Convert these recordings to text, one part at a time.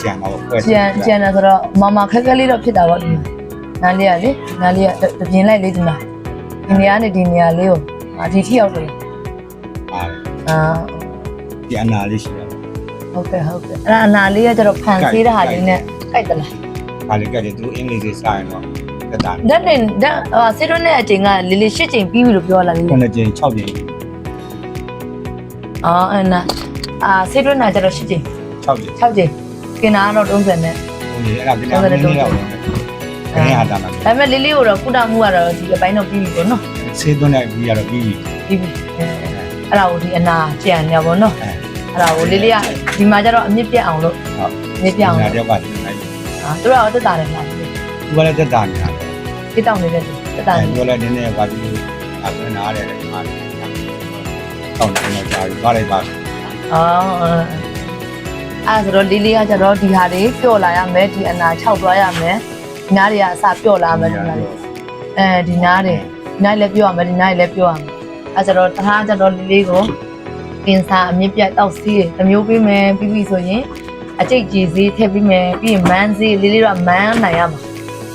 ကြံတော့ဖွဲ့ကြံကြံတယ်ဆိုတော့မမခက်ခက်လေးတော့ဖြစ်တာပေါ့ဒီမှာနားလေးကလေနားလေးကတတပြင်းလိုက်လေးဒီမှာဒီနေရာနဲ့ဒီနေရာလေးကိုအာဒီထိရောက်တယ်ပါတယ်အာဒီအနာလေးရှိတယ်ဟုတ်ကဲ့ဟုတ်ကဲ့အဲ့ဒါအနာလေးကကျတော့ဖန်ဆေးတဲ့ဟာလေးနဲ့ကြိုက်တယ်လား။ဒါလေးကတည်းကသူအင်္ဂလိပ်လေးစာရင်တော့တက်တာဓာတ်တင်ဓာတ်အာဆေးတွန်းတဲ့အချိန်ကလေးလေး၈ချိန်ပြီးပြီလို့ပြောလာလေးခုနှစ်ကြိမ်6ကြိမ်အော်အဲ့နာအာဆေးတွန်းတာကျတော့၈ချိန်6ကြိမ်6ချိန် กินတာကတော့30နဲ့ဟိုလေအဲ့ဒါကလည်းနည်းနည်းတော့တယ်။ခင်းရတာမှာဒါပေမဲ့လေးလေးကိုတော့ကုတမှုကတော့ဒီအပိုင်းတော့ပြီးပြီပေါ့နော်ဆေးသွင်းတဲ့ပြီးရတော့ပြီးပြီပြီးပြီအဲအဲ့ဒါကိုဒီအနာကြံနေပါတော့။အဲအဲ့ဒါကိုလေးလေးကဒီမှာကျတော့အမြင့်ပြတ်အောင်လို့ဟုတ်အမြင့်ပြတ်အောင်ဒါလို့တော့ပါတယ်အဲ့အာသူတို့ကတော့တက်တာတယ်လားဒီသူကလည်းတက်တာနေတာတိတောင်းနေတဲ့သူတက်တာအဲနေသူကလည်းနည်းနည်းပါပြီးအဆွေးနားရတယ်ဒီမှာတောင်းနေတော့ကြာပြီသွားလိုက်ပါအော် အဲ့ဆိုတော့လေးလေးကကျတော့ဒီဟာတွေပျော့လာရမယ်ဒီအနာခြောက်သွားရမယ်ဒီနားတွေကအစပျော့လာမယ်ဒီနားတွေအဲဒီနားတွေဒီနားလည်းပျော့ရမယ်ဒီနားလည်းပျော့ရမယ်အဲ့ဆိုတော့တခါကျတော့လေးလေးကိုကင်ဆာအမြင့်ပြတ်တောက်စီးတစ်မျိုးပေးမယ်ပြီးပြီဆိုရင်အကျိတ်ကြီးစေးထည့်ပြီးမယ်ပြီးရင်မန်းစေးလေးလေးတော့မန်းနိုင်ရမှာ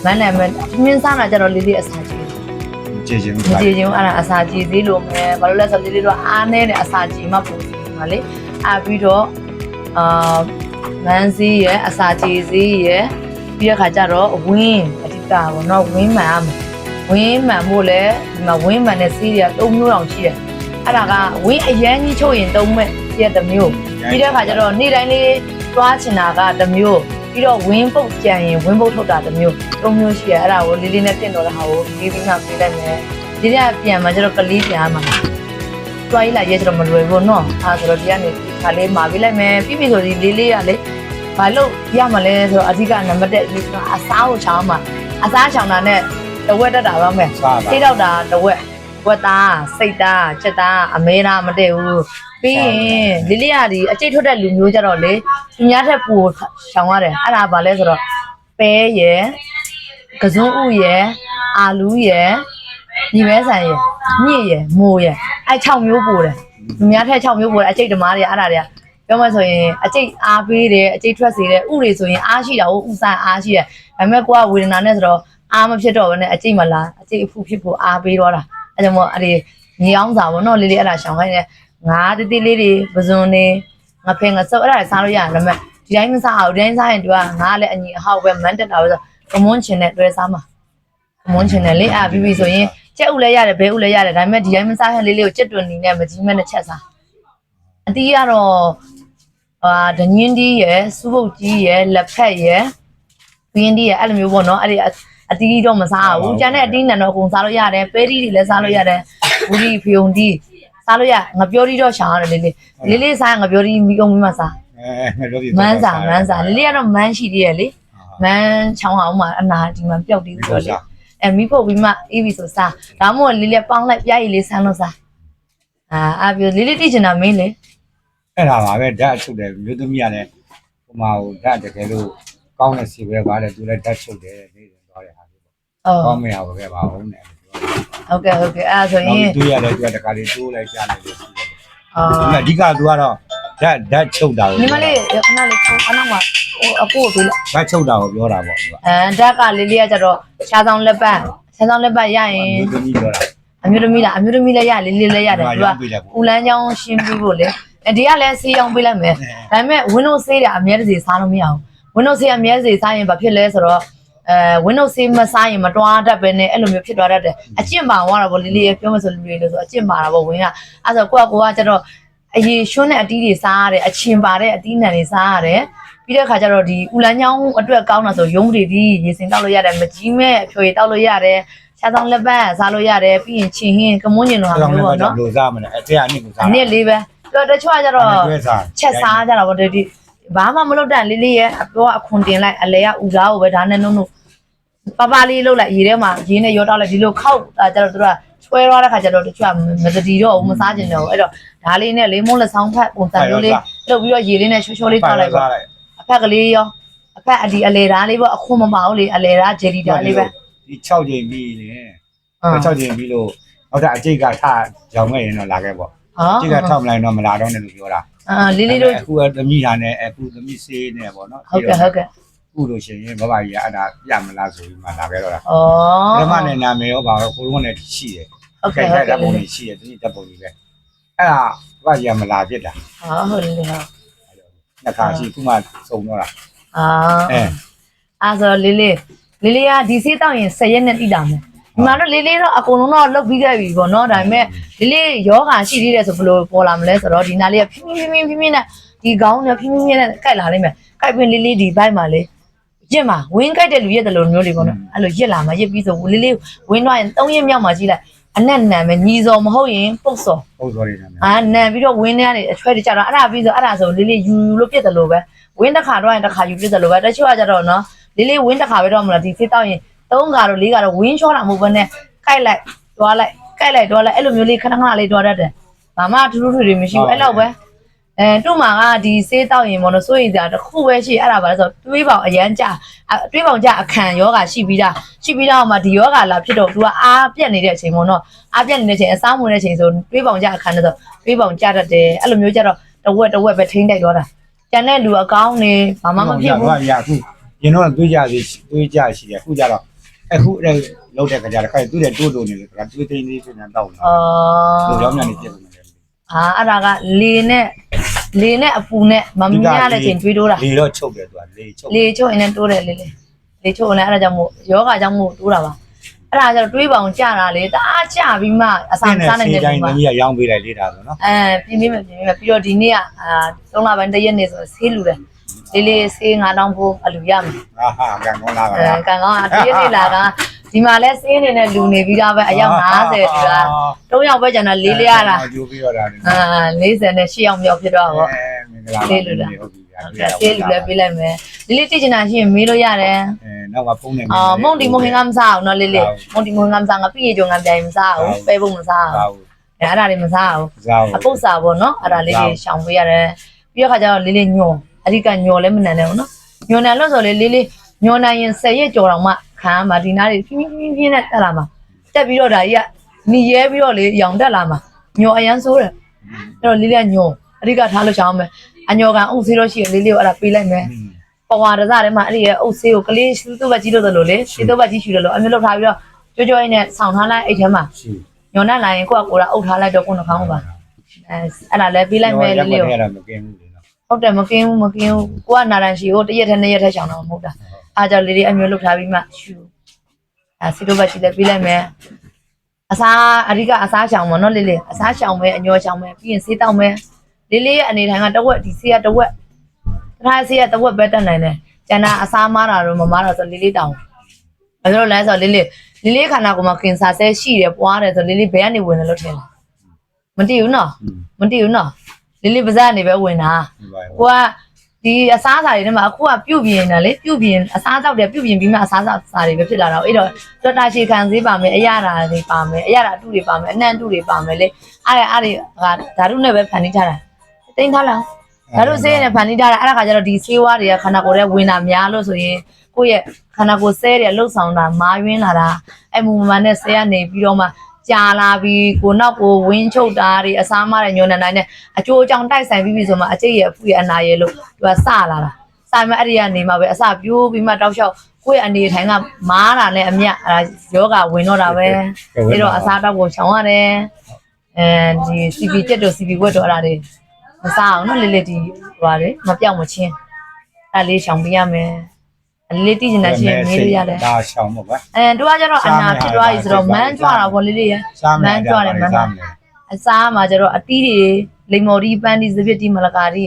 မန်းနိုင်မယ်မြင်းစားတာကျတော့လေးလေးအစာကြီးကြည်ချင်းမကြည်ချင်းအဲ့ဒါအစာကြည်သေးလို့မယ်ဘာလို့လဲဆိုတော့ဒီလေးတော့အားနေတဲ့အစာကြည်မှပုံစီမှာလေအားပြီးတော့ အာမန်းစည်းရဲ့အစာကြည်စည်းရဲ့ပြီးတဲ့ခါကျတော့ဝင်းအဓိကပေါ့နော်ဝင်းမှန်ရမယ်ဝင်းမှန်ဖို့လဲဒီမှာဝင်းမှန်တဲ့စီးတွေက၃မျိုးအောင်ရှိတယ်အဲ့ဒါကဝင်းအရန်ကြီးချုပ်ရင်၃မဲ့စီးရတစ်မျိုးပြီးတဲ့ခါကျတော့နေ့တိုင်းလေးသွားချင်တာကတစ်မျိုးပြီးတော့ဝင်းပုတ်ကြံရင်ဝင်းပုတ်ထုတ်တာတစ်မျိုး၃မျိုးရှိရအဲ့ဒါကိုလေးလေးနဲ့ပြင်တော့တဲ့ဟာကိုလေးပြီးမှပြင်လိုက်မယ် ဒီကပြန်มาကျတော့ကလေးပြန်มาတွားရလာရဲကျတော့မလွယ်ဘူးเนาะအဲဆိုတော့ဒီကနေ ခါလေးမာပေးလိုက်မယ်ပြီးပြီဆိုဒီလေးလေးကလေဘာလို့ရမလဲဆိုတော့အဓိကနံပါတ်1ဒီကအစားကိုချောင်းမှာအစားချောင်းတာနဲ့တဝက်တက်တာပါမယ်စားပါထိတော့တာတဝက်ဝက်သားစိတ်သားချက်သားအမဲသားမတည့်ဘူးပြီးရင်လေးလေးကဒီအကျိတ်ထွက်တဲ့လူမျိုးကြတော့လေသူများထက်ပူရှောင်ရတယ်အဲ့ဒါဘာလဲဆိုတော့ပဲရယ်ကစုံဥရယ်အာလူးရယ်ညီမဲဆန်ရယ်ညစ်ရယ်မိုးရယ်အဲ့6မျိုးပို့တယ် လူများထက်6မျိုးပို့တယ်အကျိတ်ဓမားတွေအဲ့ဒါတွေကပြောမှဆိုရင်အကျိတ်အားပေးတယ်အကျိတ်ထွက်စေတယ်ဥတွေဆိုရင်အားရှိတာဟုတ်ဥစားအားရှိတယ်ဒါပေမဲ့ကိုကဝေဒနာနဲ့ဆိုတော့အားမဖြစ်တော့ဘဲနဲ့အကျိတ်မလားအကျိတ်အဖူဖြစ်ဖို့အားပေးတော့တာအဲ့ကြောင့်မို့အဲ့ဒီညီအောင်စာပေါ့နော်လေးလေးအဲ့ဒါရှောင်းခိုင်းတယ်ငါးတိတိလေးတွေပဇွန်တွေငါဖင်ငါစုပ်အဲ့ဒါတွေစားလို့ရတယ်ဒါပေမဲ့ဒီတိုင်းမစားအောင်ဒီတိုင်းစားရင်သူကငါလည်းအညီအဟောက်ပဲမန်းတက်တာပဲဆိုကမွန်းချင်တဲ့တွဲစားမှာမွန်းချင်တယ်လေအာပြီးပြီဆိုရင် ကြက်ဥလည်းရတယ်ဘဲဥလည်းရတယ်ဒါပေမဲ့ဒီတိုင်းမစားဟန်လေးလေးကိုကြက်တွန်နေနဲ့မကြီးမဲ့နဲ့ချက်စားအတီးကတော့အာဒညင်းတီးရယ်စူးပုတ်ကြီးရယ်လက်ဖက်ရယ်ဘင်းတီးရယ်အဲ့လိုမျိုးပေါ့နော်အဲ့ဒီအတီးတော့မစားဘူးကျန်တဲ့အတီးနံတော့အကုန်စားလို့ရတယ်ပဲတီးတွေလည်းစားလို့ရတယ်ဘူးဒီဖယုံတီးစားလို့ရငပြောတီးတော့ရှောင်ရတယ်လေးလေးလေးလေးစားငပြောတီးမိအောင်မိမစားအဲငါတို့ဒီမန်းစားမန်းစားလေးလေးကတော့မန်းရှိသေးရလေမန်းချောင်းအောင်မှာအနာဒီမှာပျောက်သေးဆိုတော့လေ အဲမိဖို့ပြီးမှအေးပြီဆိုစားဒါမှမဟုတ်လေးလေးပေါင်းလိုက်ပြရည်လေးဆန်းလို့စားအာအပြလေးလေးတိချင်တာမင်းလေအဲ့ဒါပါပဲဓာတ်ချုပ်တယ်မြို့သမီးကလည်းဟိုမှာဟိုဓာတ်တကယ်လို့ကောင်းတဲ့စီပဲပါလေသူလည်းဓာတ်ချုပ်တယ်နေတယ်သွားတဲ့ဟာလေးပေါ့ဟုတ်ကောင်းမရဘူးပဲပါဟုတ်နဲ့ဟုတ်ကဲ့ဟုတ်ကဲ့အဲ့ဒါဆိုရင်သူရတယ်သူကတခါလေးတိုးလိုက်ကြားလိုက်လို့ရှိတယ်အာအဓိကသူကတော့ ဓာတ်ဓာတ်ချုပ်တာကိုညီမလေးခဏလေးခေါင်းအနောက်မှာဟိုအကိုကိုပြီးလိုက်ဓာတ်ချုပ်တာကိုပြောတာပေါ့သူကအဲဓာတ်ကလေးလေးကကျတော့ရှားဆောင်လက်ပတ်ရှားဆောင်လက်ပတ်ရရင်မြို့သမီးပြောတာ အမျိုးသမီးလားအမျိုးသမီးလည်းရလေးလေးလည်းရတယ်သူကပြလိုက်ပေါ့ဦးလန်းချောင်းရှင်းပြီးဖို့လေအဲဒီကလည်းဆေးရောင်းပေးလိုက်မယ်ဒါပေမဲ့ Windows ဆေးတာအများကြီးစားလို့မရဘူး Windows ဆေးအများကြီးစားရင်ဘာဖြစ်လဲဆိုတော့အဲ Windows ဆေးမစားရင်မတွားတတ်ပဲနဲ့အဲ့လိုမျိုးဖြစ်သွားတတ်တယ်အကျင့်ပါသွားတာပေါ့လေးလေးရပြောမဆိုလူတွေလို့ဆိုအကျင့်ပါတာပေါ့ဝင်းကအဲ့ဆိုကိုကကိုကကျတော့ အရေရွှန်းတဲ့အတီးတွေစားရတယ်အချင်ပါတဲ့အတီးနံတွေစားရတယ်ပြီးတဲ့ခါကျတော့ဒီဦးလန်းချောင်းအတွက်ကောင်းတာဆိုရုံးတွေဒီရေစင်တောက်လို့ရတယ်မကြီးမဲ့အဖြိုရတောက်လို့ရတယ်ရှားဆောင်လက်ပတ်စားလို့ရတယ်ပြီးရင်ချင်းဟင်းကမွန်းညင်လိုဟာအဲ့မျိုးတော့ပေါ့နော်လို့စားမလဲအဲ့တရားအနည်းကိုစားအနည်းလေးပဲတော်တချို့ကကျတော့တွဲစားချက်စားကြတာပေါ့ဒီဘာမှမလုပ်တတ်လေးလေးရဲ့အပြောအခွန်တင်လိုက်အလဲကဥစားကိုပဲဒါနဲ့နုံနုံပပလေးလုပ်လိုက်ရေထဲမှာရေနဲ့ရောတောက်လိုက်ဒီလိုခောက်တာကျတော့သူက ချွဲသွားတဲ့ခါကျတော့တချို့ကမတတိတော့ဘူးမစားကျင်တော့ဘူးအဲ့တော့ဒါလေးနဲ့လေးမုန်းလက်ဆောင်ဖက်ပုံစံမျိုးလေးလုပ်ပြီးတော့ရေလေးနဲ့ချိုးချိုးလေးတောက်လိုက်ပေါ့စားလိုက်အဖက်ကလေးရောအဖက်အဒီအလဲဓာတ်လေးပေါ့အခွန်မမအောင်လေအလဲဓာတ်ဂျယ်ရီဓာတ်လေးပဲဒီ6ချိန်ပြီးနေ6ချိန်ပြီးလို့နောက်ထပ်အကျိတ်ကထရောင်ခဲ့ရင်တော့လာခဲ့ပေါ့ဟာအကျိတ်ကထောက်မလိုက်တော့မလာတော့နဲ့လို့ပြောတာအာလေးလေးတို့အခုကသမီးဟာနဲ့အခုသမီးဆေးနဲ့ပေါ့နော်ဟုတ်ကဲ့ဟုတ်ကဲ့ ခုလို့ရှိရင်ဘဘကြီးကအဲ့ဒါပြမလားဆိုပြီးမှလာခဲ့တော့လားဩပထမနဲ့နာမည်ရောပါတော့ကိုလုံးနဲ့ရှိတယ်ဟုတ်ကဲ့ဟုတ်ဓာကဲ့တ်ပုံတွေရှိတယ်သမီးဓာတ်ပုံတွေပဲအဲ့ဒါဘဘကြီးကမလာဖြစ်တာဟာဟုတ်တယ်ဟုတ်နှစ်ခါရှိခုမှစုံတော့တာအာအဲအာဆိုလေးလေးလေးလေးကဒီစေးတောက်ရင်10ရက်နဲ့တိတာမယ်ဒီမှာတော့လေးလေးတော့အကုန်လုံးတော့လုတ်ပြီးခဲ့ပြီပေါ့နော်ဒါပေမဲ့လေးလေးယောဂါရှိသေးတယ်ဆိုဘယ်လိုပေါ်လာမလဲဆိုတော့ဒီနာလေးကဖြင်းဖြင်းဖြင်းဖြင်းဖြင်းနဲ့ဒီကောင်းနဲ့ဖြင်းဖြင်းဖြင်းနဲ့ကြိုက်လာလိမ့်မယ်ကြိုက်ပြီးလေးလေးဒီဘိုက်မှာလေ ရစ်မှာဝင်းကြိုက်တဲ့လူရက်တယ်လို့မျိုးလေးပေါ့နော်အဲ့လိုရစ်လာမှာရစ်ပြီးဆိုလေးလေးဝင်းတော့ရင်3ရက်မြောက်မှာကြီးလိုက်အနက်နံမယ်ညီစော်မဟုတ်ရင်ပုတ်စော်ပုံစော်တွေနာမည်အာနံပြီးတော့ဝင်းထဲကနေအချွဲတကြတော့အဲ့ဒါပြီးဆိုအဲ့ဒါဆိုလေးလေးယူယူလို့ပြစ်တယ်လို့ပဲဝင်းတစ်ခါတော့ရင်တစ်ခါယူပြစ်တယ်လို့ပဲတချို့ကကြတော့နော်လေးလေးဝင်းတစ်ခါပဲတော့မလားဒီစစ်တောက်ရင်သုံးကတော့လေးကတော့ဝင်းချောတာမဟုတ်ဘဲနဲ့ကြိုက်လိုက်တွားလိုက်ကြိုက်လိုက်တွားလိုက်အဲ့လိုမျိုးလေးခဏခဏလေးတွားတတ်တယ်ဘာမှထူးထူးထွေတွေမရှိဘူးအဲ့လောက်ပဲ အဲတို့မှာကဒီစေးတောက်ရင်မော်လို့စိုးရိမ်ကြတစ်ခုပဲရှိအဲ့ဒါပါလဲဆိုတွေးပေါင်အရန်ကြတွေးပေါင်ကြအခန့်ယောဂရှိပြီးသားရှိပြီးသားမှာဒီယောဂလာဖြစ်တော့ तू ကအားပြက်နေတဲ့အချိန်ပေါ့နော်အားပြက်နေတဲ့အချိန်အစားမဝင်တဲ့အချိန်ဆိုတွေးပေါင်ကြအခန့်တဲ့ဆိုတွေးပေါင်ကြတတ်တယ်အဲ့လိုမျိုးကြတော့တဝက်တဝက်ပဲထိန်းတိုက်တော့တာကျန်တဲ့လူအကောင်းနေဘာမှမဖြစ်ဘူးဘဘကြီးကအခုရင်တော့တွေးကြစီတွေးကြရှိတယ်အခုကြတော့အခုအဲ့လောက်တဲ့ခါကျတော့ခိုင်သူ့တဲ့တိုးတိုးနေတယ်ကတွေးသိန်းလေးဖြစ်နေတော့အောလူ်ကြောင့်ညနေပြည့်နေတယ်အာအဲ့ဒါကလေနဲ့ လေနဲ့အပူနဲ့မမြရတဲ့ချိန်တွေးတိုးတာလေတော့ချုပ်တယ်သူကလေချုပ်လေချုပ်ရင်လည်းတိုးတယ်လေလေလေချုပ်ရင်လည်းအဲ့ဒါကြောင့်မို့ယောဂကြောင့်မို့တိုးတာပါအဲ့ဒါကြတော့တွေးပေါင်ကြတာလေတအားကြပြီးမှအဆောင်စားနိုင်တယ်တိုင်းဒီမှာသမီးကရောင်းပေးလိုက်လေးတာဆိုနော်အဲပြင်းပြင်းမပြင်းပြင်းပြီးတော့ဒီနေ့ကအာ၃လပိုင်းတစ်ရက်နေ့ဆိုဆေးလူတယ်လေးလေးဆေး9000ဖို့အလူရမယ်ဟာဟာကံကောင်းလာပါအဲလားကံကောင်းအတည့်ရလာက ဒီမှာလဲစေးနေနဲ့လူနေပြီးသားပဲအယောက်90ဒီက၃ယောက်ပဲကျန်တာလေးလေးရတာကျိုးပြီးတော့တာအာ40နဲ့8ယောက်မြောက်ဖြစ်တော့ဟောမင်္ဂလာဟုတ်ပြီစေးလူလဲပေးလိုက်မယ်လေးလေးတိကျင်တာရှိရင်မေးလို့ရတယ်အဲနောက်ကဖုန်းနဲ့အော်မုံဒီမုံဟင်ကမစားအောင်နော်လေးလေးမုံဒီမုံဟင်ကမစားငါပြည့်ကြုံငါပြိုင်မစားအောင်ပဲဖို့မစားအောင်ဟာအဲအဲ့ဒါတွေမစားအောင်ဇာအပုတ်စာပေါ့နော်အဲ့ဒါလေးလေးရှောင်ပေးရတယ်ပြီးတော့ခါကျတော့လေးလေးညောအဓိကညောလဲမနန်နဲ့ပေါ့နော်ညောနန်လို့ဆိုလေလေးလေးညောနိုင်ရင်10ရက်ကြော်တော့မှ ခံရမှာဒီနားတွေဖြင်းဖြင်းဖြင်းနဲ့တက်လာမှာတက်ပြီးတော့ဒါကြီးကနီရဲပြီးတော့လေရောင်တက်လာမှာညောအရန်ဆိုးတယ်အဲ့တော့လေးလေးညောအဓိကထားလို့ရှောင်မယ်အညောကန်အုပ်ဆေးတော့ရှိရင်လေးလေးကိုအဲ့ဒါပေးလိုက်မယ်ပဝါရစထဲမှာအဲ့ဒီရဲ့အုပ်ဆေးကိုကလေးရှူတော့ဘကြီးလို့တယ်လို့လေရှူတော့ဘကြီးရှူတယ်လို့အမျိုးလောက်ထားပြီးတော့ကြွကြွရင်းနဲ့ဆောင်းထားလိုက်အိတ်ထဲမှာရှိညောနဲ့လာရင်ကိုကကိုယ်ကအုပ်ထားလိုက်တော့ကိုယ်နှာခေါင်းပါအဲအဲ့ဒါလည်းပေးလိုက်မယ်လေးလေးကိုရတော့မကင်းဘူးလေနော်ဟုတ်တယ်မကင်းဘူးမကင်းဘူးကိုကနာရန်ရှိကိုတစ်ရက်ထက်နှစ်ရက်ထက်ရှောင်တော့မဟုတ်တာ အားကြောင့်လေးလေးအမျိုးလုပ်ထားပြီးမှရှူအဲစီတော့ဘရှိလည်းပေးလိုက်မယ်အစားအဓိကအစားရှောင်မနော်လေးလေးအစားရှောင်မယ်အညောရှောင်မယ်ပြီးရင်ဆေးတောက်မယ်လေးလေးရဲ့အနေထိုင်ကတဝက်ဒီဆေးကတဝက်တခါဆေးကတဝက်ပဲတက်နိုင်တယ်ကျန်တာအစားမားတာတော့မမားတော့ဆိုလေးလေးတောင်းဘာလို့လဲဆိုတော့လေးလေးလေးလေးခန္ဓာကိုယ်မှာကင်ဆာဆဲရှိတယ်ပွားတယ်ဆိုလေးလေးဘယ်ကနေဝင်တယ်လို့ထင်လဲမသိဘူးနော်မသိဘူးနော်လေးလေးပါးစပ်ကနေပဲဝင်တာကိုက ဒီအစားအစာတွေထဲမှာအခုကပြုတ်ပြင်းတယ်လေပြုတ်ပြင်းအစားတောက်တယ်ပြုတ်ပြင်းပြီးမှအစားအစာတွေပဲဖြစ်လာတော့အဲ့တော့တော်တာရှည်ခံစေးပါမယ်အရတာတွေပါမယ်အရတာအတုတွေပါမယ်အနှံ့အတုတွေပါမယ်လေအဲ့ဒါအဲ့ဒီကဓာတုနဲ့ပဲဖန်တီးထားတာတိန်းထားလားဓာတုဆေးနဲ့ဖန်တီးထားတာအဲ့ဒါခါကျတော့ဒီဆေးဝါးတွေကခန္ဓာကိုယ်ထဲဝင်တာများလို့ဆိုရင်ကိုယ့်ရဲ့ခန္ဓာကိုယ်ဆဲတွေလှုပ်ဆောင်တာမာယွင်းလာတာအဲ့မူမန်နဲ့ဆဲကနေပြီးတော့မှ ကြာလာပြီးကိုနောက်ကိုဝင်းချုပ်တာတွေအစားမတဲ့ညွန်နေနိုင်တဲ့အကျိုးအကြောင်းတိုက်ဆိုင်ပြီးပြီဆိုမှအကျိတ်ရဲ့အဖူရဲ့အနာရဲ့လို့သူကစလာတာစမယ်အဲ့ဒီကနေမှပဲအစပြိုးပြီးမှတောက်လျှောက်ကိုယ့်ရဲ့အနေထိုင်ကမားတာနဲ့အမြအဲ့ဒါယောဂဝင်တော့တာပဲပြီးတော့အစားတောက်ကိုရှောင်ရတယ်အဲဒီ CP ကျက်တို့ CP ဝက်တို့အဲ့ဒါတွေမစားအောင်နော်လေးလေးဒီဟွာလေမပြောက်မချင်းအဲ့လေးရှောင်ပေးရမယ် အဲ့လေးတိကျင်တာရှိရင်မေးလို့ရတယ်ဒါရှောင်းပေါ့ကွာအဲတို့ကကျတော့အနာဖြစ်သွားပြီဆိုတော့မန်းကြွတာပေါ့လေးလေးရစားမယ်စားမယ်အစားမှာကျတော့အသီးတွေလိမ္မော်ဒီပန်းဒီစပစ်ဒီမလကာဒီ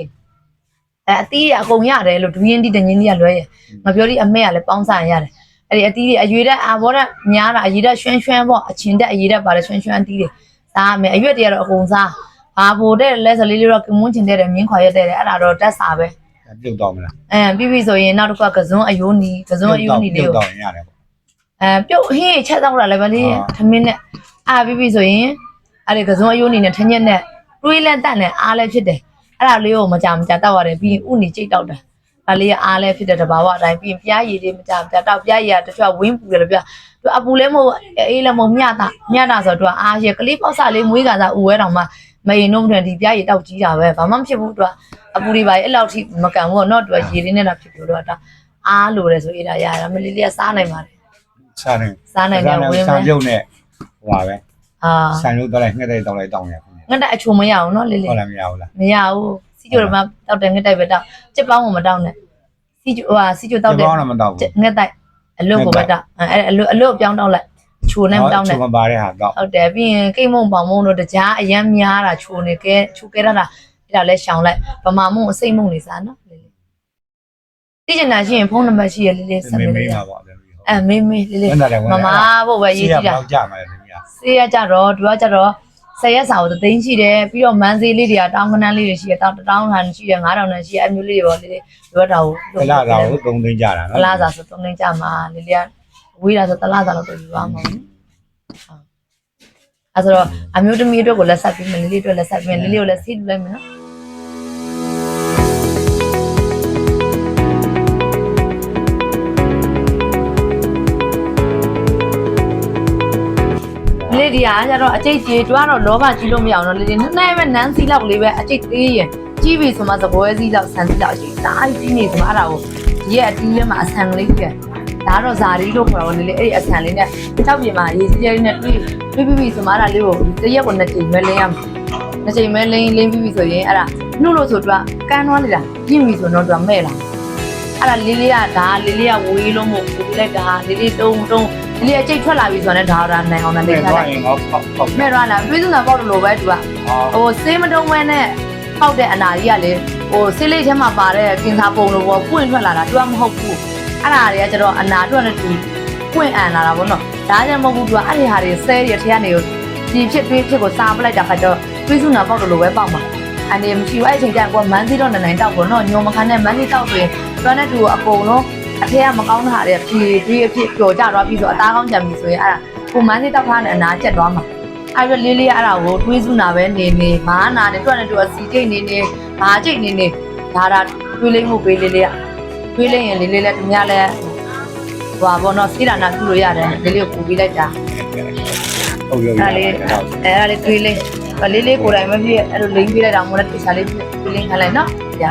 အဲအသီးတွေအကုန်ရတယ်လို့ဒူးရင်ဒီတငင်းဒီကလွဲရငါပြောဒီအမေကလည်းပေါင်းစားရတယ်အဲ့ဒီအသီးတွေအရွေတက်အာဘောတက်များတာအရွေတက်ရွှန်းရွှန်းပေါ့အချင်းတက်အရွေတက်ပါတယ်ရွှန်းရွှန်းအသီးတွေစားမယ်အရွက်တွေကတော့အကုန်စားဘာဖို့တဲ့လဲဆိုလေးလေးတော့ကမွန်းချင်တဲ့တယ်မြင်းခွာရက်တဲ့တယ်အဲ့ဒါတော့တက်စားပဲ ပြုတ်တော့မလားအဲပြီးပြီဆိုရင်နောက်တစ်ခါကစွန်းအယိုးနီကစွန်းအယိုးနီလေးပြုတ်ကိုတော့ရတယ်ပေါ့အဲပြုတ်ဟင်းချက်တော့လာလည်းပဲလေအာထမင်းနဲ့အာပြီးပြီဆိုရင်အဲ့ဒီကစုံအယိုးအနေနဲ့ထညက်နဲ့တွေးလက်တက်နဲ့အားလည်းဖြစ်တယ်အဲ့ဒါလေးကိုမကြမကြတောက်ရတယ်ပြီးရင်ဥနီကြိတ်တောက်တာဒါလေးကအားလည်းဖြစ်တဲ့တဘာဝအတိုင်းပြီးရင်ပြားရည်တွေမကြမကြတောက်ပြားရည်ကတချို့ကဝင်းပူတယ်လို့ပြသူအပူလည်းမဟုတ်အေးလည်းမဟုတ်မြတာမြတာဆိုတော့သူကအားရကလေးပေါ့စားလေးမွေးကစားဥဝဲတောင်မှ မရင်တော့ဒီပြားရီတောက်ကြီးတာပဲဘာမှမဖြစ်ဘူးသူကအပူတွေပါအဲ့လောက်ထိမကန်ဘူးပေါ့နော်သူကရေရင်းနေတာဖြစ်လို့တော့ဒါအားလို့တယ်ဆိုအေးဒါရတာမလေးလေးကစားနိုင်ပါတယ်စားနေစားနိုင်တယ်ဝင်ဆန်မယ်ပြုတ်နဲ့ဟိုပါပဲအာဆန်လို့တော့လိုက်ငှက်တဲ့တောက်လိုက်တောင်းရခင်ဗျငါတက်အချိုမရအောင်နော်လေးလေးဟုတ်လားမရဘူးလားမရဘူးစီချိုတော့မတောက်တယ်ငက်တိုက်ပဲတောက်စစ်ပေါင်းကိုမတောက်နဲ့စီချိုဟိုဟာစီချိုတောက်တယ်ဘောင်းတော့မတောက်ဘူးငက်တိုက်အလွတ်ကိုပဲတောက်အဲအလွတ်အလွတ်ပြောင်းတောက်လိုက် ချိုနဲ့မတောက်နဲ့ချိုမပါတဲ့ဟာတော့ဟုတ်တယ်ပြီးရင်ကိတ်မုံပေါင်မုံတို့တကြားအရမ်းများတာချိုနေကဲချိုကဲရတာအဲ့ဒါလဲရှောင်လိုက်ဗမာမုံအစိမ့်မုံနေစားနော်လေးလေးသိချင်တာရှိရင်ဖုန်းနံပါတ်ရှိရလေးလေးဆက်မေးပေးမေးလိုက်မှာပေါ့ဗျာဟုတ်အဲမေးမေးလေးလေးတယ်တယ်ဝင်မမဖို့ပဲရေးကြည့်တာတော့ကြမှာလေခင်ဗျာဆေးရကြတော့သူကကြတော့ဆယ်ရက်စာကိုသသိန်းရှိတယ်ပြီးတော့မန်းဈေးလေးတွေကတောင်းကနန်းလေးတွေရှိတယ်တောင်းတောင်းဟန်ရှိတယ်9000တန်းရှိတယ်အမျိုးလေးတွေပေါ့လေးလေးလိုတာကိုပလာသာကိုသုံးသိန်းကြတာပနော်လာစာဆို3သိန်းကြမှာလေးလေးက ဝေးတာဆိုတလားစာလောက်တော့ယူပါမှာနော်အဲဆိုတော့အမျိုးသမီးအတွက်ကိုလက်ဆက်ပြီးမယ်လေးလေးအတွက်လက်ဆက်ပြီးမယ်လေးလေးကိုလည်းစီးလိုက်မယ်နော်လေးဒီအားကြတော့အကျိတ်ကြီးတွားတော့လောဘကြီးလို့မရအောင်တော့လေးလေးနည်းနည်းပဲနန်းစီလောက်လေးပဲအကျိတ်သေးရင်ကြီးပြီဆိုမှသဘောစီလောက်ဆန်စီလောက်အကျိတ်ဒါအကြီးနေဆိုမှအဲ့ဒါကိုဒီရဲ့အတီးထဲမှာအဆန်လေးပြ ဒါတော့ဇာရီလို့ခေါ်တော့လေးလေးအဲ့ဒီအဆန်လေးနဲ့တောက်ပြင်မှာရေးစီးရေးနဲ့တွေးတွေးပြီးပြီဆိုမှအဲ့ဒါလေးကိုတရက်ကိုနှစ်ချိန်ပဲလင်းရမှာနှစ်ချိန်ပဲလင်းလင်းပြီးပြီဆိုရင်အဲ့ဒါနှုတ်လို့ဆိုတော့ကန်းသွားနေတာပြင်းပြီဆိုတော့သူကမဲ့လာအဲ့ဒါလေးလေးကဒါလေးလေးကဝေးလို့မို့ဒီလက်ဒါလေးလေးတုံးတုံးလေးလေးအကျိတ်ထွက်လာပြီဆိုတော့ဒါတော့နိုင်အောင်လည်းလေလေးထားတော့လိုက်ရင်ငေါပေါက်ပေါက်မဲ့ရလာတွေးစံတာပေါက်လို့ပဲသူကဟိုဆေးမတုံးဝဲနဲ့ပေါက်တဲ့အနာကြီးကလေဟိုဆေးလေးထဲမှာပါတဲ့ကင်ဆာပုံလို့ပေါ့ပွင့်ထွက်လာတာသူကမဟုတ်ဘူး အဲ့ဒါတွေကကျတော့အနာတို့ကလည်းသူပွင့်အန်လာတာပေါ့နော်ဒါကြောင့်မဟုတ်ဘူးသူကအဲ့ဒီဟာတွေဆဲရထဲကနေကိုဒီဖြစ်တွေးဖြစ်ကိုစားပလိုက်တာခါကျတော့တွေးစုနာပေါက်လို့ပဲပေါက်မှာအနေမရှိဘူးအဲ့အချိန်ကျရင်ကိုကမန်းစီတော့နိုင်နိုင်တောက်ပေါ့နော်ညုံမခန်းနဲ့မန်းစီတောက်ဆိုရင်သူကနဲ့သူအကုန်လုံးအထက်ကမကောင်းတာတွေဖြေတွေးအဖြစ်ပျော်ကြသွားပြီဆိုအသားကောင်းကြပြီဆိုရင်အဲ့ဒါကိုမန်းစီတောက်ထားတဲ့အနာကျက်သွားမှာအဲ့တော့လေးလေးကအဲ့ဒါကိုတွေးစုနာပဲနေနေမာနာနဲ့တွက်နဲ့တွက်စီကျိတ်နေနေမာကျိတ်နေနေဒါဒါတွေးလိမ့်မှုပေးလေးလေးက တွေးလိုက်ရင်လေးလေးလည်းသူများလည်းဟွာဘောနော်စီဒါနာပြုလို့ရတယ်လေးလေးကိုပူပေးလိုက်တာဟုတ်ရောအဲ့ဒါလေးအဲ့ဒါလေးတွေးလေးလေးလေးကိုယ်တိုင်မဖြစ်အဲ့လိုလိမ့်ပေးလိုက်တာမို့လဲတေချာလေးတွေးလိမ့်ခလိုက်နော်ကြာ